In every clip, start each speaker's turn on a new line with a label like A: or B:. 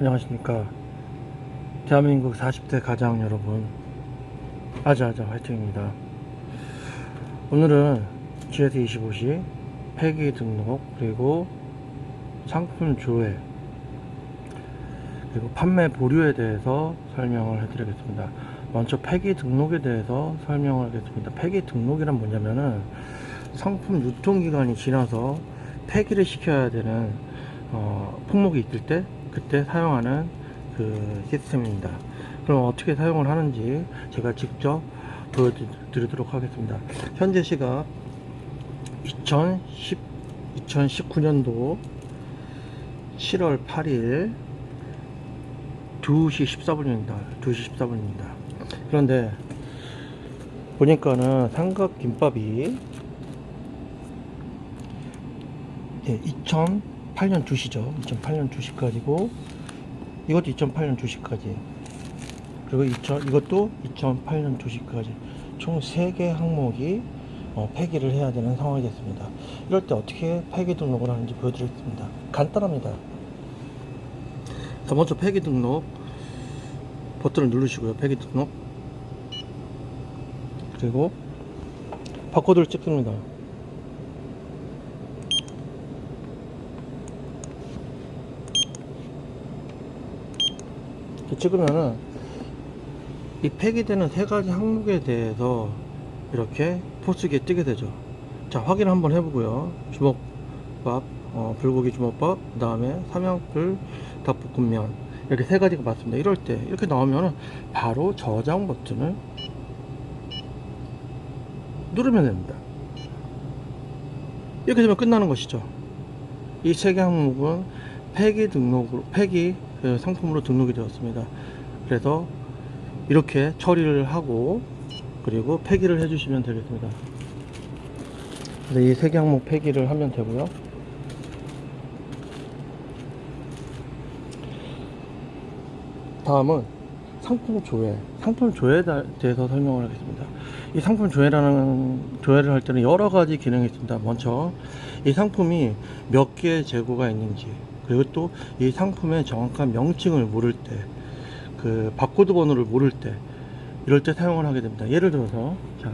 A: 안녕하십니까? 대한민국 40대 가장 여러분. 아자아자 화이팅입니다. 오늘은 GS25시 폐기 등록 그리고 상품 조회 그리고 판매 보류에 대해서 설명을 해드리겠습니다. 먼저 폐기 등록에 대해서 설명을 하겠습니다. 폐기 등록이란 뭐냐면은 상품 유통기간이 지나서 폐기를 시켜야 되는 어, 품목이 있을 때 그때 사용하는 그 시스템입니다. 그럼 어떻게 사용을 하는지 제가 직접 보여드리도록 하겠습니다. 현재 시각 2010, 2019년도 7월 8일 2시 14분입니다. 2시 14분입니다. 그런데 보니까는 삼각김밥이 예, 2008년 2시죠. 2008년 2시까지고 이것도 2008년 2시까지 그리고 2000, 이것도 2008년 2시까지 총 3개 항목이 어, 폐기를 해야 되는 상황이 됐습니다. 이럴 때 어떻게 폐기 등록을 하는지 보여드리겠습니다. 간단합니다. 자, 먼저 폐기 등록 버튼을 누르시고요. 폐기 등록 그리고 바코드를 찍습니다. 이렇게 찍으면은 이 폐기되는 세 가지 항목에 대해서 이렇게 포스기에 뜨게 되죠. 자, 확인 한번 해보고요. 주먹밥, 어, 불고기 주먹밥, 그 다음에 삼양불 닭볶음면. 이렇게 세 가지가 맞습니다. 이럴 때, 이렇게 나오면은 바로 저장 버튼을 누르면 됩니다. 이렇게 되면 끝나는 것이죠. 이 세 개 항목은 폐기 등록으로, 폐기 그 상품으로 등록이 되었습니다. 그래서 이렇게 처리를 하고 그리고 폐기를 해주시면 되겠습니다. 이 세 개 항목 폐기를 하면 되고요. 다음은 상품 조회. 상품 조회에 다- 대해서 설명을 하겠습니다. 이 상품 조회라는 조회를 할 때는 여러 가지 기능이 있습니다. 먼저 이 상품이 몇 개의 재고가 있는지 그리고 또 이 상품의 정확한 명칭을 모를 때 그 바코드 번호를 모를 때 이럴 때 사용을 하게 됩니다. 예를 들어서 자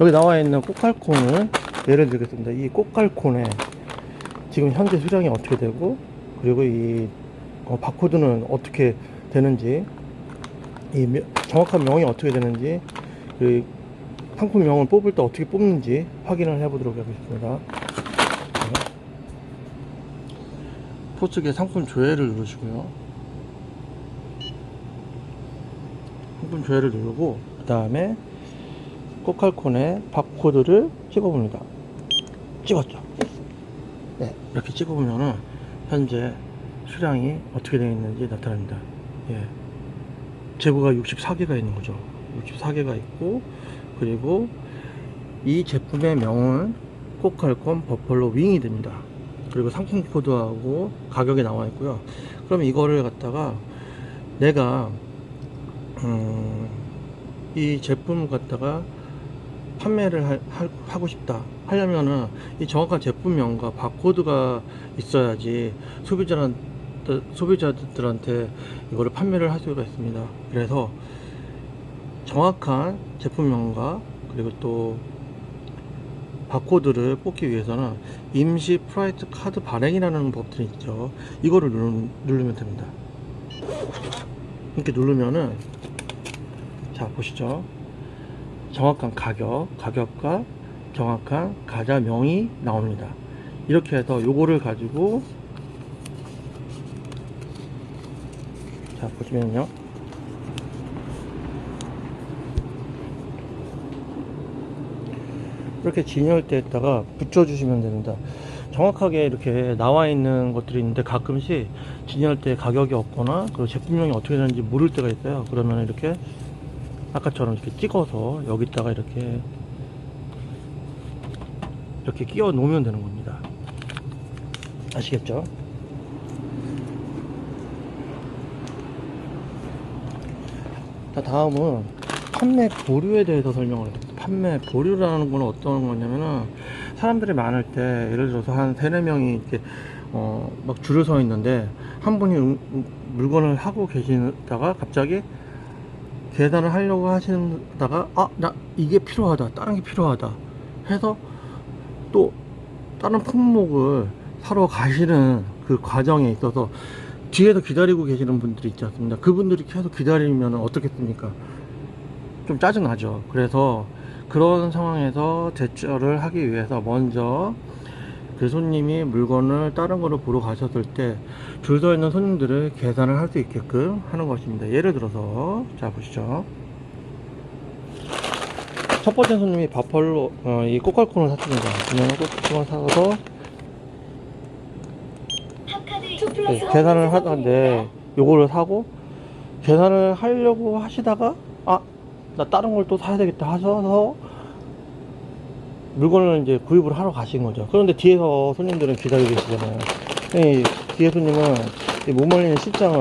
A: 여기 나와 있는 꽃갈콘을 예를 들겠습니다. 이 꽃갈콘에 지금 현재 수량이 어떻게 되고 그리고 이 어, 바코드는 어떻게 되는지 이 명- 정확한 명이 어떻게 되는지 그 상품명을 뽑을 때 어떻게 뽑는지 확인을 해 보도록 하겠습니다. 자, 포스기에 상품 조회를 누르시고요. 상품 조회를 누르고 그 다음에 꽃칼콘에 바코드를 찍어봅니다. 찍었죠. 네, 이렇게 찍어보면은 현재 수량이 어떻게 되어 있는지 나타납니다. 예. 재고가 64개가 있는 거죠. 64개가 있고 그리고 이 제품의 명은 코칼콘 버펄로 윙이 됩니다. 그리고 상품 코드하고 가격이 나와 있고요. 그럼 이거를 갖다가 내가 음, 이 제품을 갖다가 판매를 하, 하- 하고 싶다 하려면은 이 정확한 제품명과 바코드가 있어야지 소비자한테 소비자들한테 이거를 판매를 할 수가 있습니다. 그래서 정확한 제품명과 그리고 또 바코드를 뽑기 위해서는 임시 프라이트 카드 발행이라는 법들이 있죠. 이거를 누르, 누르면 됩니다. 이렇게 누르면은 자 보시죠. 정확한 가격, 가격과 정확한 가자명이 나옵니다. 이렇게 해서 요거를 가지고 자 보시면요. 이렇게 진열대에다가 붙여주시면 됩니다. 정확하게 이렇게 나와 있는 것들이 있는데 가끔씩 진열대 가격이 없거나 그 제품명이 어떻게 되는지 모를 때가 있어요. 그러면 이렇게 아까처럼 이렇게 찍어서 여기다가 이렇게 이렇게 끼워 놓으면 되는 겁니다. 아시겠죠? 자, 다음은 판매 보류에 대해서 설명을 드립니다. 판매 보류라는 건 어떤 거냐면은 사람들이 많을 때 예를 들어서 한 세네 명이 이렇게 어, 막 줄을 서 있는데 한 분이 음- 음- 물건을 하고 계시다가 갑자기 계산을 하려고 하시다가 아 나 이게 필요하다 다른 게 필요하다 해서 또 다른 품목을 사러 가시는 그 과정에 있어서 뒤에서 기다리고 계시는 분들이 있지 않습니까 그분들이 계속 기다리면 어떻겠습니까 좀 짜증나죠 그래서 그런 상황에서 대처를 하기 위해서 먼저 그 손님이 물건을 다른 거를 보러 가셨을 때 줄 서 있는 손님들을 계산을 할 수 있게끔 하는 것입니다. 예를 들어서 자 보시죠. 첫 번째 손님이 바펄로 어, 이 꽃갈콘을 샀습니다. 그냥 꽃갈콘을 사서 네, 계산을 하는데 요거를 사고 계산을 하려고 하시다가 아 나 다른 걸 또 사야 되겠다 하셔서 물건을 이제 구입을 하러 가신 거죠. 그런데 뒤에서 손님들은 기다리고 계시잖아요. 이 뒤에 손님은 이못 말리는 실장을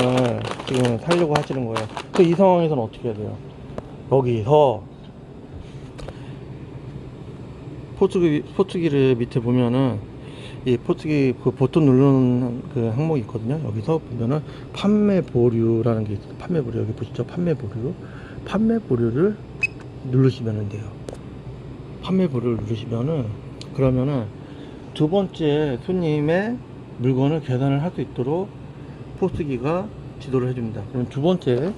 A: 지금 살려고 하시는 거예요. 그 이 상황에서는 어떻게 해야 돼요? 여기서 포트기, 포트기를 밑에 보면은 이 포트기 그 버튼 누르는 그 항목이 있거든요. 여기서 보면은 판매 보류라는 게 있어요. 판매 보류 여기 보시죠. 판매 보류. 판매 보류를 누르시면 돼요. 판매 보류를 누르시면은 그러면은 두 번째 손님의 물건을 계산을 할 수 있도록 포스기가 지도를 해줍니다. 그럼 두 번째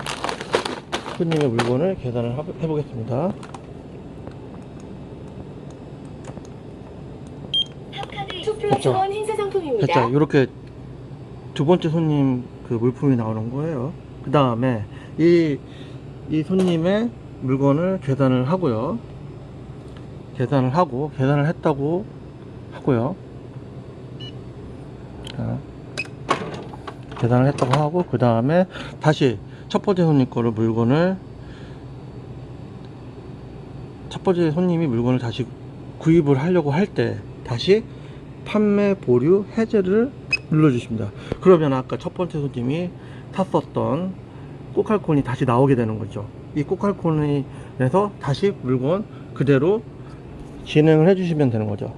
A: 손님의 물건을 계산을 하- 해보겠습니다.
B: 상품입니다.
A: 됐죠. 이렇게 두 번째 손님 그 물품이 나오는 거예요. 그 다음에 이, 이 손님의 물건을 계산을 하고요. 계산을 하고, 계산을 했다고 하고요. 자, 계산을 했다고 하고, 그 다음에 다시 첫 번째 손님 거를 물건을 첫 번째 손님이 물건을 다시 구입을 하려고 할 때 다시 판매 보류 해제를 눌러주십니다. 그러면 아까 첫 번째 손님이 탔었던 꼬칼콘이 다시 나오게 되는 거죠. 이 꼬칼콘에서 다시 물건 그대로 진행을 해주시면 되는 거죠.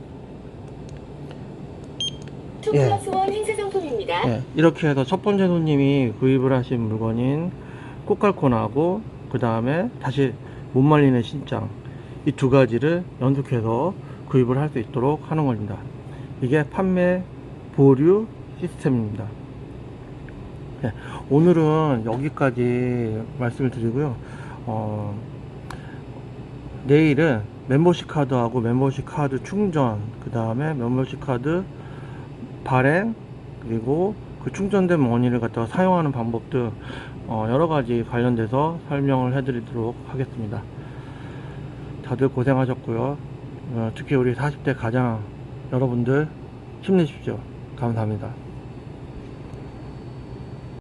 B: 투
A: 예.
B: 플러스 원 행사 상품입니다.
A: 네, 이렇게 해서 첫 번째 손님이 구입을 하신 물건인 꽃갈콘하고 그 다음에 다시 못 말리는 신장 이 두 가지를 연속해서 구입을 할 수 있도록 하는 겁니다. 이게 판매 보류 시스템입니다. 네, 오늘은 여기까지 말씀을 드리고요. 어, 내일은 멤버십 카드하고 멤버십 카드 충전, 그 다음에 멤버십 카드 발행, 그리고 그 충전된 머니를 갖다가 사용하는 방법 등 어, 여러 가지 관련돼서 설명을 해드리도록 하겠습니다. 다들 고생하셨고요. 어, 특히 우리 40대 가장 여러분들 힘내십시오. 감사합니다.